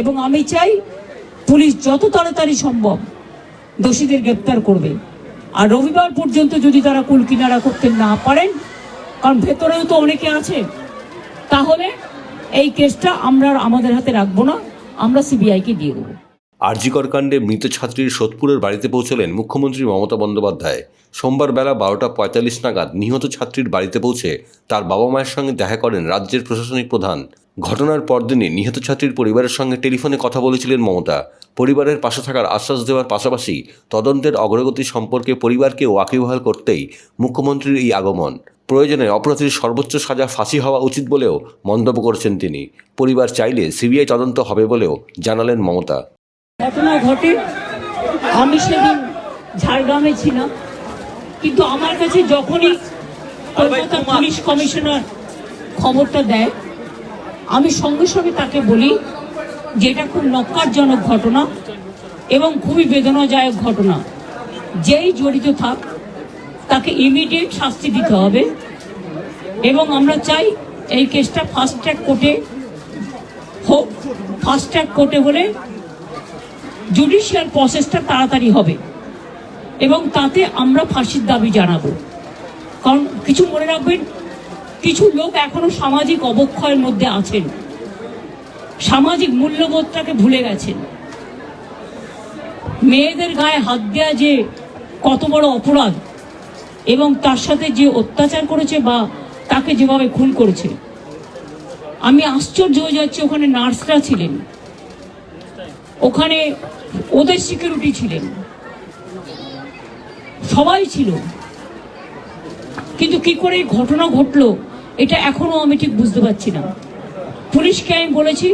এবং আমি চাই পুলিশ যত তাড়াতাড়ি সম্ভব দোষীদের গ্রেপ্তার করবে। আর রবিবার পর্যন্ত যদি তারা কুল কিনারা করতে না পারেন, কারণ ভেতরেও তো অনেকে আছে, তাহলে এই কেসটা আমরা আমাদের হাতে রাখব না, আমরা সিবিআইকে দিয়ে দেবো। আরজিকর কাণ্ডে মৃত ছাত্রীর সোদপুরের বাড়িতে পৌঁছলেন মুখ্যমন্ত্রী মমতা বন্দ্যোপাধ্যায়। সোমবার বেলা বারোটা পঁয়তাল্লিশ নাগাদ নিহত ছাত্রীর বাড়িতে পৌঁছে তার বাবা মায়ের সঙ্গে দেখা করেন রাজ্যের প্রশাসনিক প্রধান। ঘটনার পরদিনই নিহত ছাত্রীর পরিবারের সঙ্গে টেলিফোনে কথা বলেছিলেন মমতা। পরিবারের পাশে থাকার আশ্বাস দেওয়ার পাশাপাশি তদন্তের অগ্রগতি সম্পর্কে পরিবারকে ওয়াকিবহাল করতেই মুখ্যমন্ত্রীর এই আগমন। প্রয়োজনে অপরাধীর সর্বোচ্চ সাজা ফাঁসি হওয়া উচিত বলেও মন্তব্য করেছেন তিনি। পরিবার চাইলে সিবিআই তদন্ত হবে বলেও জানালেন মমতা। ঘটনা ঘটে। আমি সেদিন ঝাড়গ্রামে ছিলাম। কিন্তু আমার কাছে যখনই কলকাতা পুলিশ কমিশনার খবরটা দেয় আমি সঙ্গে সঙ্গে তাকে বলি যে এটা খুব নক্কারজনক ঘটনা এবং খুবই বেদনাদায়ক ঘটনা। যেই জড়িত থাক, তাকে ইমিডিয়েট শাস্তি দিতে হবে এবং আমরা চাই এই কেসটা ফাস্ট ট্র্যাক কোর্টে হোক ফাস্ট ট্র্যাক কোর্টে হলে জুডিশিয়াল প্রসেসটা তাড়াতাড়ি হবে এবং তাতে আমরা ফাঁসির দাবি জানাব। কারণ কিছু মনে রাখবেন কিছু লোক এখনও সামাজিক অবক্ষয়ের মধ্যে আছেন। সামাজিক মূল্যবোধটাকে ভুলে গেছেন। মেয়েদের গায়ে হাত দেওয়া যে কত বড় অপরাধ এবং তার সাথে যে অত্যাচার করেছে বা তাকে যেভাবে খুন করেছে। আমি আশ্চর্য হয়ে যাচ্ছি, ওখানে নার্সরা ছিলেন। ওখানে ওদের সিকিউরিটি ছিলেন। সবাই ছিল। কিন্তু কি করে এই ঘটনা ঘটলো? এটা এখনও আমি ঠিক বুঝতে পারছি না। পুলিশকে আমি বলেছি,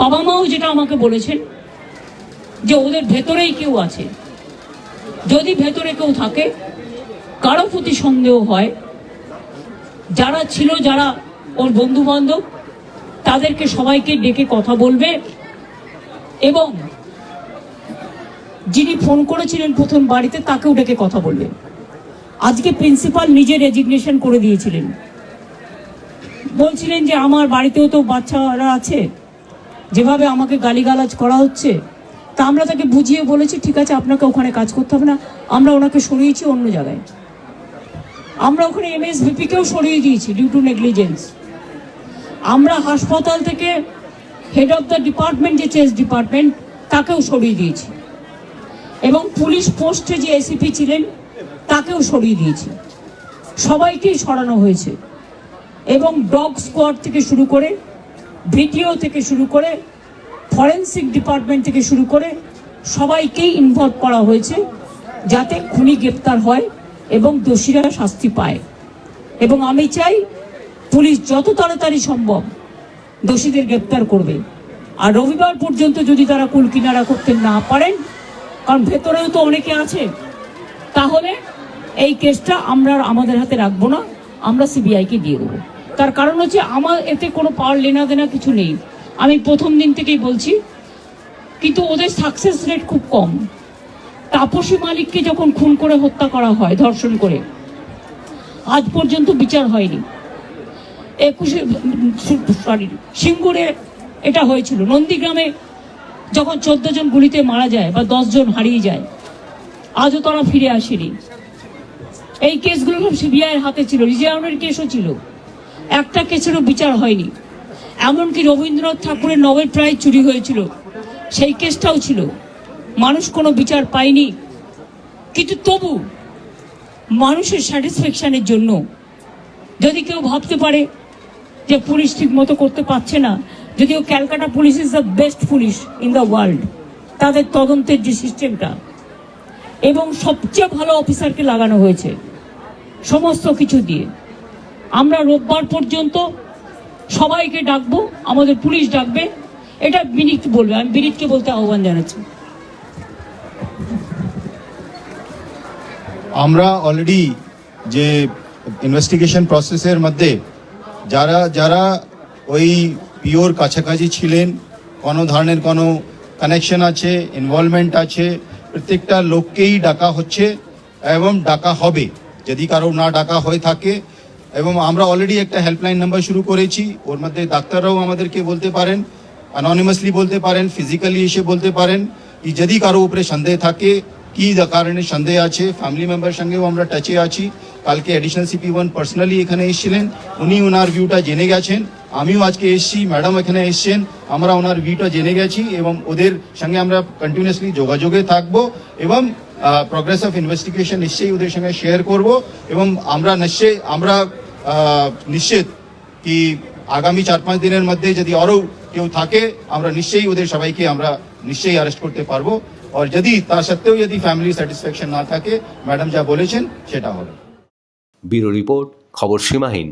বাবা মাও যেটা আমাকে বলেছেন, যে ওদের ভেতরেই কেউ আছে। যদি ভেতরে কেউ থাকে, কারও প্রতি সন্দেহ হয়, যারা ছিল, যারা ওর বন্ধু বান্ধব তাদেরকে সবাইকে ডেকে কথা বলবে এবং যিনি ফোন করেছিলেন প্রথম বাড়িতে, তাকেও ডেকে কথা বলবে। আজকে প্রিন্সিপাল নিজে রেজিগনেশন করে দিয়েছিলেন। বলছিলেন যে, আমার বাড়িতেও তো বাচ্চারা আছে, যেভাবে আমাকে গালিগালাজ করা হচ্ছে, তা আমরা তাকে বুঝিয়ে বলেছি, ঠিক আছে, আপনাকে ওখানে কাজ করতে হবে না, আমরা ওনাকে সরিয়েছি অন্য জায়গায়। আমরা ওখানে এমএসভিপিকেও সরিয়ে দিয়েছি ডিউ টু নেগলিজেন্স আমরা হাসপাতাল থেকে হেড অফ দ্য ডিপার্টমেন্ট যে চেস ডিপার্টমেন্ট তাকেও সরিয়ে দিয়েছি। এবং পুলিশ পোস্টে যে এসিপি ছিলেন তাকেও সরিয়ে দিয়েছে। সবাইকেই সরানো হয়েছে। এবং ডগ স্কোয়াড থেকে শুরু করে, ভিডিও থেকে শুরু করে, ফরেন্সিক ডিপার্টমেন্ট থেকে শুরু করে সবাইকেই ইনভলভ করা হয়েছে যাতে খুনি গ্রেপ্তার হয় এবং দোষীরা শাস্তি পায়। এবং আমি চাই পুলিশ যত তাড়াতাড়ি সম্ভব দোষীদের গ্রেপ্তার করবে। আর রবিবার পর্যন্ত যদি তারা কুল কিনারা করতে না পারেন, কারণ ভেতরেও তো অনেকে আছে, তাহলে এই কেসটা আমরা আমাদের হাতে রাখব না, আমরা সিবিআইকে দিয়ে দেবো। তার কারণ হচ্ছে আমার এতে কোনো পাওয়ার লেনা দেনা কিছু নেই। আমি প্রথম দিন থেকেই বলছি, কিন্তু ওদের সাকসেস রেট খুব কম। তাপসী মালিককে যখন খুন করে হত্যা করা হয়, ধর্ষণ করে, আজ পর্যন্ত বিচার হয়নি। একুশে, সরি, সিঙ্গুরে এটা হয়েছিল। নন্দীগ্রামে যখন চোদ্দ জন গুলিতে মারা যায় বা দশ জন হারিয়ে যায়, আজও তারা ফিরে আসেনি। এই কেসগুলো সব সিবিআইয়ের হাতে ছিল, রিজার্ভের কেসও ছিল। একটা কেসেরও বিচার হয়নি। এমনকি রবীন্দ্রনাথ ঠাকুরের নোবেল প্রাইজ চুরি হয়েছিল, সেই কেসটাও ছিল। মানুষ কোনো বিচার পায়নি। কিন্তু তবু মানুষের স্যাটিসফ্যাকশানের জন্য যদি কেউ ভাবতে পারে যে পুলিশ ঠিক মতো করতে পারছে না, যদিও Calcutta police is the best police in the world তাদের তদন্তের যে সিস্টেমটা এবং সবচেয়ে ভালো অফিসারকে লাগানো হয়েছে। সমস্ত কিছু দিয়ে। আমরা রোববার পর্যন্ত সবাইকে ডাকবো, আমাদের পুলিশ ডাকবে। এটা বিনীত বলবে, আমি বিনীতকে বলতে আহ্বান জানাচ্ছি। আমরা অলরেডি যে ইনভেস্টিগেশন প্রসেসের মধ্যে যারা যারা ওই পিওর কাছাকাছি ছিলেন, কোনো ধরনের কোনো কানেকশন আছে ইনভলভমেন্ট আছে, প্রত্যেকটা লোককেই ডাকা হচ্ছে এবং ডাকা হবে। যদি কারও না ডাকা হয়ে থাকে, এবং আমরা অলরেডি একটা হেল্পলাইন নাম্বার শুরু করেছি, ওর মধ্যে ডাক্তাররাও আমাদেরকে বলতে পারেন অ্যানোনিমাসলি বলতে পারেন ফিজিক্যালি এসে বলতে পারেন, কি যদি কারও উপরে সন্দেহ থাকে, কি কারণে সন্দেহ আছে ফ্যামিলি মেম্বার সঙ্গেও আমরা টাচে আছি। কালকে অ্যাডিশনাল সিপি ওয়ান পার্সোনালি এখানে এসেছিলেন, উনি ওনার ভিউটা জেনে গেছেন, আমিও আজকে এসেছি ম্যাডাম এখানে এসেছেন, আমরা ওনার ভিউটা জেনে গেছি, এবং ওদের সঙ্গে আমরা কন্টিনিউসলি যোগাযোগে থাকব, এবং প্রগ্রেস অফ ইনভেস্টিগেশন নিশ্চয়ই ওদের সঙ্গে শেয়ার করব এবং আমরা নিশ্চয়ই, আমরা নিশ্চিত কি আগামী চার পাঁচ দিনের মধ্যে যদি আরও কেউ থাকে, আমরা নিশ্চয়ই ওদের সবাইকে আমরা নিশ্চয়ই অ্যারেস্ট করতে পারব। আর যদি তা সত্ত্বেও যদি ফ্যামিলি স্যাটিসফ্যাকশন না থাকে ম্যাডাম যা বলেছেন সেটা হবে। ব্যুরো রিপোর্ট, খবর সীমাহীন।